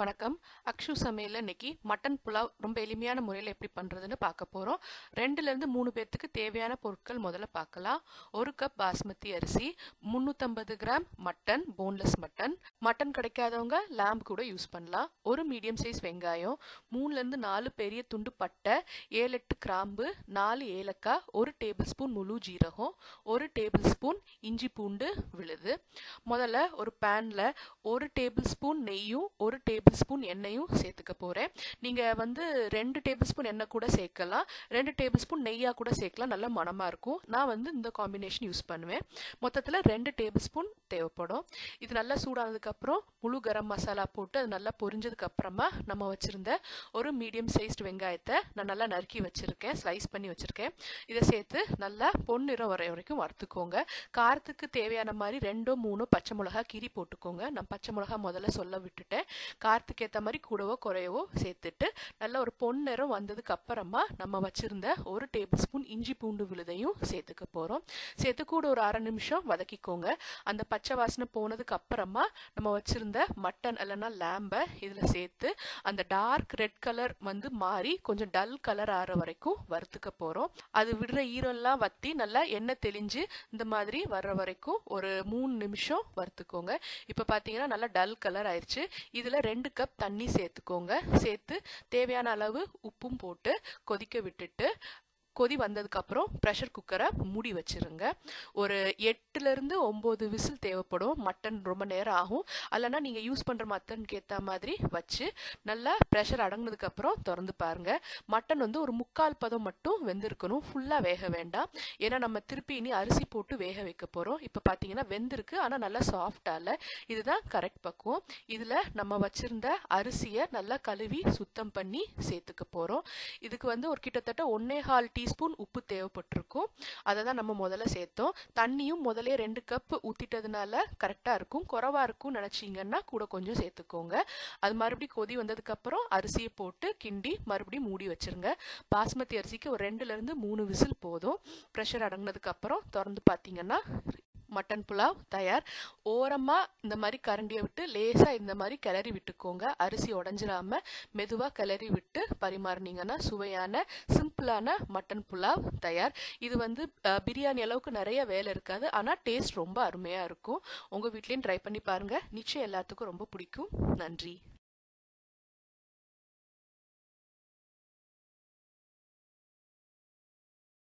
வணக்கம். அக்ஷு சமையலில் இன்னைக்கு மட்டன் புலாவ் ரொம்ப எளிமையான முறையில் எப்படி பண்ணுறதுன்னு பார்க்க போகிறோம் ரெண்டுலேருந்து மூணு பேர்த்துக்கு தேவையான பொருட்கள் முதல்ல பார்க்கலாம். ஒரு கப் பாஸ்மதி அரிசி முந்நூற்றம்பது gram mutton boneless mutton. Mutton கிடைக்காதவங்க lamb கூட யூஸ் பண்ணலாம். ஒரு மீடியம் சைஸ் வெங்காயம் மூணுலேருந்து நாலு பெரிய துண்டு பட்டை ஏழு எட்டு கிராம்பு நாலு ஏலக்காய் ஒரு டேபிள் ஸ்பூன் முழு ஜீரகம் ஒரு டேபிள் ஸ்பூன் இஞ்சி பூண்டு விழுது. முதல்ல ஒரு பேனில் ஒரு டேபிள் ஸ்பூன் நெய்யும் ஒரு டேபிள் டேபிள் ஸ்பூன் எண்ணெயும் சேர்த்துக்க போகிறேன் நீங்கள் வந்து ரெண்டு டேபிள் ஸ்பூன் எண்ணெய் கூட சேர்க்கலாம். ரெண்டு டேபிள் ஸ்பூன் நெய்யாக கூட சேர்க்கலாம். நல்ல மணமாக இருக்கும். நான் வந்து இந்த காம்பினேஷன் யூஸ் பண்ணுவேன். மொத்தத்தில் ரெண்டு டேபிள் ஸ்பூன் தேவைப்படும். இது நல்லா சூடானதுக்கப்புறம் முழு கரம் மசாலா போட்டு அது நல்லா பொரிஞ்சதுக்கப்புறமா நம்ம வச்சுருந்த ஒரு மீடியம் சைஸ்டு வெங்காயத்தை நான் நல்லா நறுக்கி வச்சுருக்கேன். ஸ்லைஸ் பண்ணி வச்சுருக்கேன். இதை சேர்த்து நல்லா பொன்னிறம் வர வரைக்கும் வறுத்துக்கோங்க. காரத்துக்கு தேவையான மாதிரி ரெண்டோ மூணோ பச்சை மிளகா கீரி போட்டுக்கோங்க. நான் பச்சை மிளகா முதல்ல சொல்ல விட்டுட்டேன். காரத்துக்கு ஏற்ற மாதிரி கூடவோ குறையவோ சேர்த்துட்டு நல்ல ஒரு பொன்னிறம் வந்ததுக்கு அப்புறமா நம்ம வச்சுருந்த ஒரு டேபிள் ஸ்பூன் இஞ்சி பூண்டு விழுதையும் சேர்த்துக்க போகிறோம் சேர்த்து கூட ஒரு அரை நிமிஷம் வதக்கிக்கோங்க. அந்த பச்சை வாசனை போனதுக்கு அப்புறமா நம்ம வச்சுருந்த மட்டன் இல்லைன்னா லேம்பை இதில் சேர்த்து அந்த டார்க் ரெட் கலர் வந்து மாறி கொஞ்சம் டல் கலர் ஆற வரைக்கும் வறுத்துக்க போகிறோம் அது விடுற ஈரம்லாம் வத்தி நல்லா எண்ணெய் தெளிஞ்சு இந்த மாதிரி வர்ற வரைக்கும் ஒரு மூணு நிமிஷம் வறுத்துக்கோங்க. இப்போ பார்த்தீங்கன்னா நல்லா டல் கலர் ஆயிடுச்சு இதில் ரெண்டு கப் தண்ணி சேர்த்துக்கோங்க. சேர்த்து தேவையான அளவு உப்பும் போட்டு கொதிக்க விட்டுட்டு கொதி வந்ததுக்கப்புறம் ப்ரெஷர் குக்கரை மூடி வச்சிருங்க. ஒரு எட்டுலேருந்து ஒம்பது விசில் தேவைப்படும். மட்டன் ரொம்ப நேரம் ஆகும். அல்லனா நீங்கள் யூஸ் பண்ணுற மட்டனுக்கு ஏற்ற மாதிரி வச்சு நல்லா ப்ரெஷர் அடங்கினதுக்கப்புறம் திறந்து பாருங்கள் மட்டன் வந்து ஒரு முக்கால் பதம் மட்டும் வெந்திருக்கணும். ஃபுல்லாக வேக வேண்டாம். ஏன்னா நம்ம திருப்பி இனி அரிசி போட்டு வேக வைக்க போகிறோம் இப்போ பார்த்தீங்கன்னா வெந்திருக்கு. ஆனால் நல்லா சாஃப்டாக இல்லை. இதுதான் கரெக்ட் பக்குவம். இதில் நம்ம வச்சுருந்த அரிசியை நல்லா கழுவி சுத்தம் பண்ணி சேர்த்துக்க போகிறோம் இதுக்கு வந்து ஒரு கிட்டத்தட்ட ஒன்னே ஹால் டீ டீஸ்பூன் உப்பு தேவைப்பட்டிருக்கும். அதை தான் நம்ம முதல்ல சேர்த்தோம். தண்ணியும் முதல்ல ரெண்டு கப் ஊற்றிட்டதுனால கரெக்டாக இருக்கும். குறவாக இருக்கும் நினச்சிங்கன்னா கூட கொஞ்சம் சேர்த்துக்கோங்க. அது மறுபடியும் கொதி வந்ததுக்கப்புறம் அரிசியை போட்டு கிண்டி மறுபடியும் மூடி வச்சிருங்க. பாஸ்மதி அரிசிக்கு ஒரு ரெண்டுலேருந்து மூணு விசில் போதும். ப்ரெஷர் அடங்கினதுக்கப்புறம் திறந்து பார்த்தீங்கன்னா மட்டன் புலாவ் தயார். ஓரமாக இந்த மாதிரி கரண்டியை விட்டு லேசாக இந்த மாதிரி கிளறி விட்டுக்கோங்க. அரிசி உடஞ்சிடாம மெதுவாக கிளறி விட்டு பரிமாறினீங்கன்னா சுவையான சிம்பிளான மட்டன் புலாவ் தயார். இது வந்து பிரியாணி அளவுக்கு நிறைய வேலை இருக்காது. ஆனால் டேஸ்ட் ரொம்ப அருமையாக இருக்கும். உங்கள் வீட்லேயும் ட்ரை பண்ணி பாருங்கள் நிச்சயம் எல்லாத்துக்கும் ரொம்ப பிடிக்கும். நன்றி.